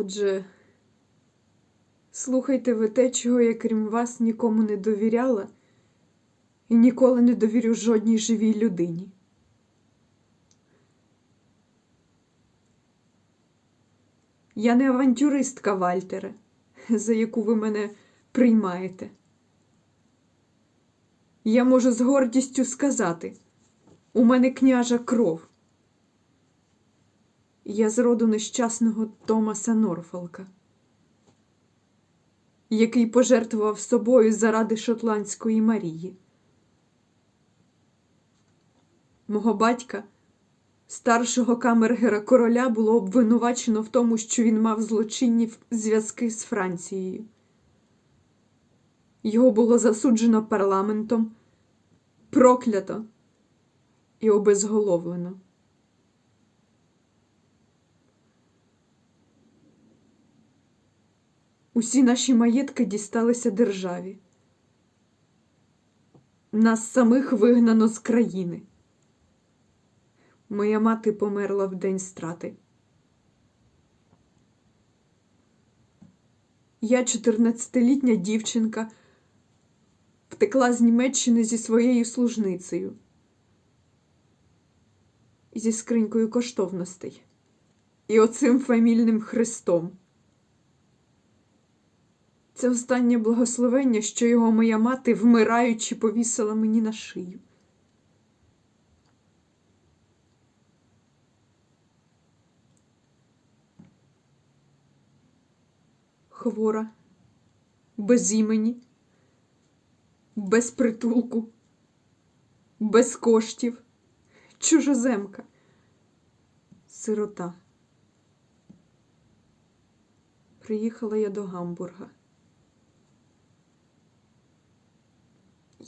Отже, слухайте ви те, чого я крім вас нікому не довіряла і ніколи не довірю жодній живій людині. Я не авантюристка Вальтере, за яку ви мене приймаєте. Я можу з гордістю сказати, у мене княжа кров. Я з роду нещасного Томаса Норфолка, який пожертвував собою заради шотландської Марії. Мого батька, старшого камергера короля, було обвинувачено в тому, що він мав злочинні зв'язки з Францією. Його було засуджено парламентом, проклято і обезголовлено. Усі наші маєтки дісталися державі. Нас самих вигнано з країни. Моя мати померла в день страти. Я, 14-літня дівчинка, втекла з Німеччини зі своєю служницею, зі скринькою коштовностей і оцим фамільним хрестом. Це останнє благословення, що його моя мати, вмираючи, повісила мені на шию. Хвора, без імені, без притулку, без коштів, чужоземка, сирота. Приїхала я до Гамбурга.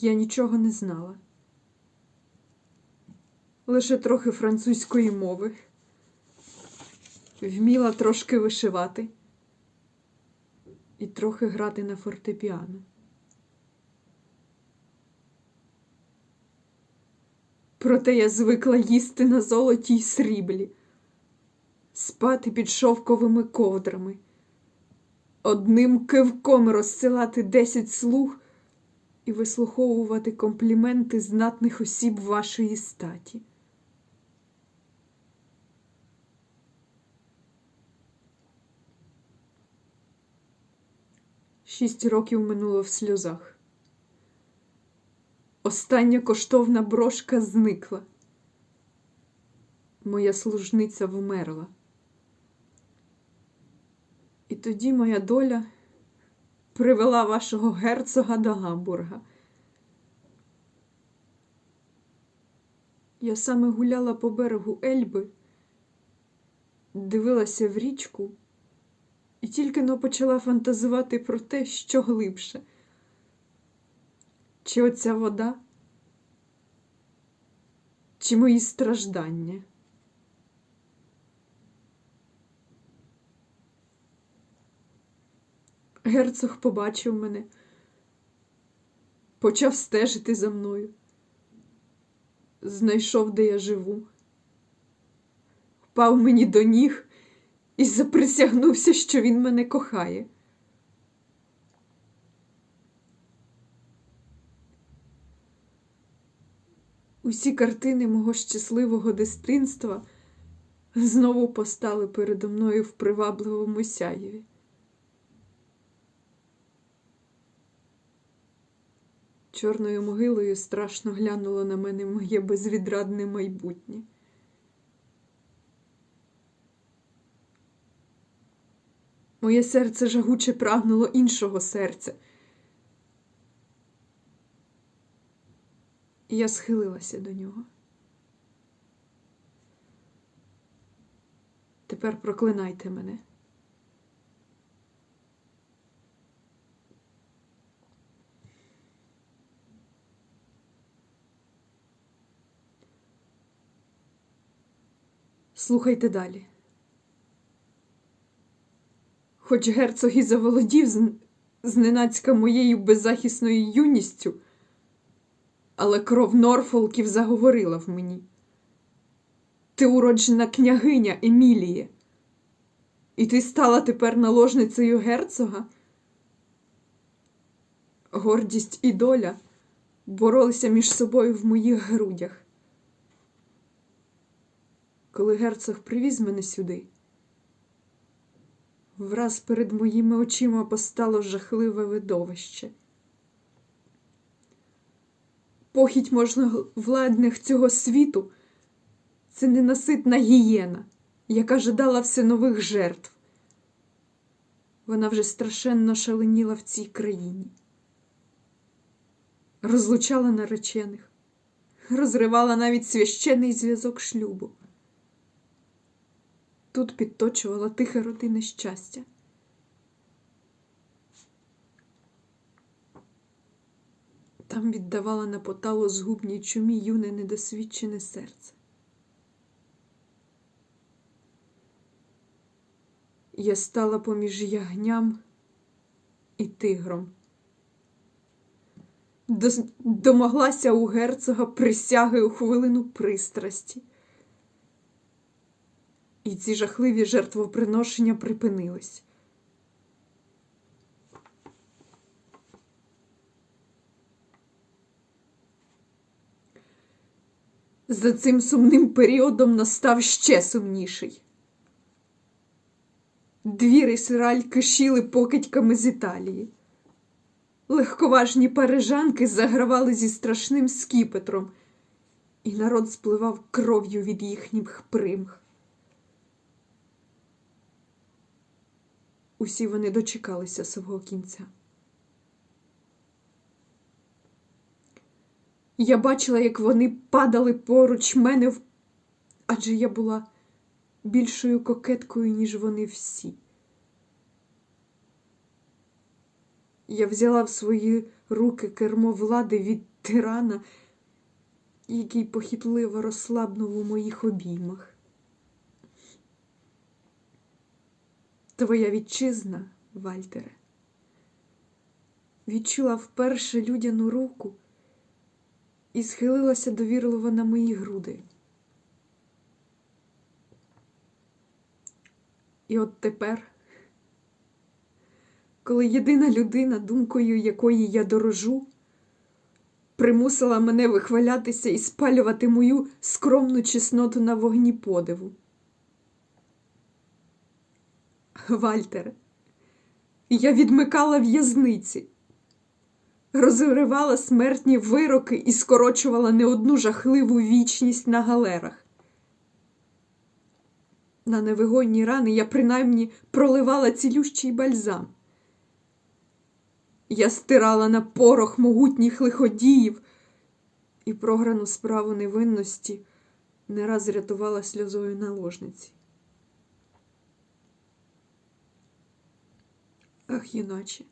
Я нічого не знала. Лише трохи французької мови. Вміла трошки вишивати і трохи грати на фортепіано. Проте я звикла їсти на золоті й сріблі, спати під шовковими ковдрами, одним кивком розсилати десять слуг і вислуховувати компліменти знатних осіб вашої статі. Шість років минуло в сльозах. Остання коштовна брошка зникла. Моя служниця вмерла. І тоді моя доля привела вашого герцога до Гамбурга. Я саме гуляла по берегу Ельби, дивилася в річку і тільки но почала фантазувати про те, що глибше. Чи оця вода, чи мої страждання. Герцог побачив мене, почав стежити за мною, знайшов, де я живу, впав мені до ніг і заприсягнувся, що він мене кохає. Усі картини мого щасливого дитинства знову постали передо мною в привабливому сяєві. Чорною могилою страшно глянуло на мене моє безвідрадне майбутнє. Моє серце жагуче прагнуло іншого серця. І я схилилася до нього. Тепер проклинайте мене. Слухайте далі. Хоч герцог і заволодів з- зненацька моєю беззахисною юністю, але кров Норфолків заговорила в мені. Ти уроджена княгиня Еміліє. І ти стала тепер наложницею герцога? Гордість і доля боролися між собою в моїх грудях. Коли герцог привіз мене сюди, враз перед моїми очима постало жахливе видовище. Похідь можновладних цього світу це ненаситна гієна, яка жадала все нових жертв. Вона вже страшенно шаленіла в цій країні, розлучала наречених, розривала навіть священний зв'язок шлюбу. Тут підточувала тихе родинне щастя. Там віддавала на поталу згубній чумі юне недосвідчене серце. Я стала поміж ягням і тигром. Домоглася у герцога присяги у хвилину пристрасті. І ці жахливі жертвоприношення припинились. За цим сумним періодом настав ще сумніший. Двір і сираль кишіли покидьками з Італії. Легковажні парижанки загравали зі страшним скіпетром, і народ спливав кров'ю від їхніх примх. Усі вони дочекалися свого кінця. Я бачила, як вони падали поруч мене, в- адже я була більшою кокеткою, ніж вони всі. Я взяла в свої руки кермо влади від тирана, який похитливо розслабнув у моїх обіймах. Твоя вітчизна, Вальтере, відчула вперше людяну руку і схилилася довірливо на мої груди. І от тепер, коли єдина людина, думкою якої я дорожу, примусила мене вихвалятися і спалювати мою скромну чесноту на вогні подиву. Вальтере, я відмикала в'язниці, розривала смертні вироки і скорочувала не одну жахливу вічність на галерах. На невигодні рани я принаймні проливала цілющий бальзам. Я стирала на порох могутніх лиходіїв і програну справу невинності не раз рятувала сльозою наложниці. Ах, юначе,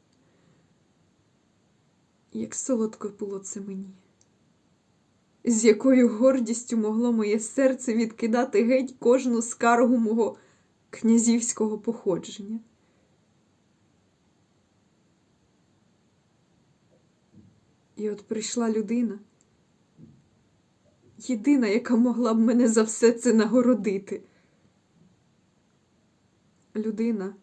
як солодко було це мені, з якою гордістю могло моє серце відкидати геть кожну скаргу мого князівського походження. І от прийшла людина, єдина, яка могла б мене за все це нагородити. Людина,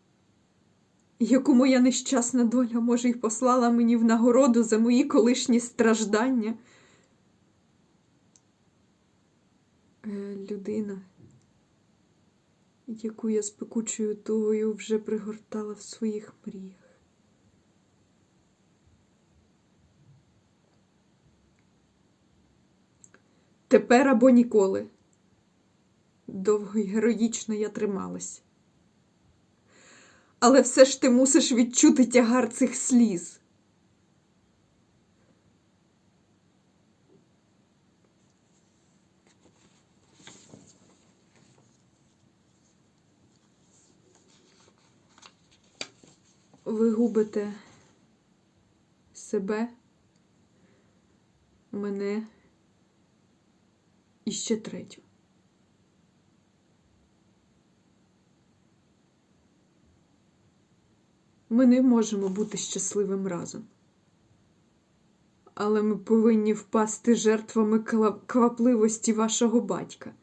яку моя нещасна доля, може, й послала мені в нагороду за мої колишні страждання. Е, Людина, яку я з пекучою тугою вже пригортала в своїх мріях. Тепер або ніколи. Довго й героїчно я трималась. Але все ж ти мусиш відчути тягар цих сліз. Ви губите себе, мене і ще третю. Ми не можемо бути щасливим разом. Але ми повинні впасти жертвами квапливості вашого батька.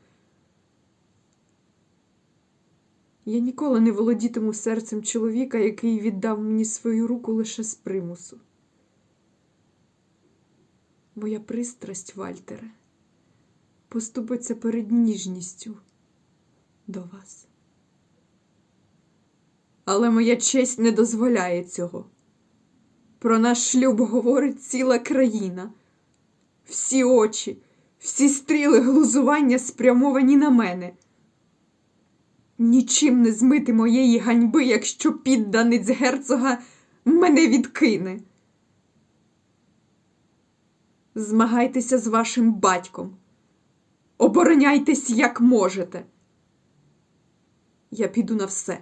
Я ніколи не володітиму серцем чоловіка, який віддав мені свою руку лише з примусу. Моя пристрасть, Вальтере, поступиться перед ніжністю до вас. Але моя честь не дозволяє цього. Про наш шлюб говорить ціла країна. Всі очі, всі стріли глузування спрямовані на мене. Нічим не змити моєї ганьби, якщо підданець герцога мене відкине. Змагайтеся з вашим батьком. Обороняйтесь як можете. Я піду на все.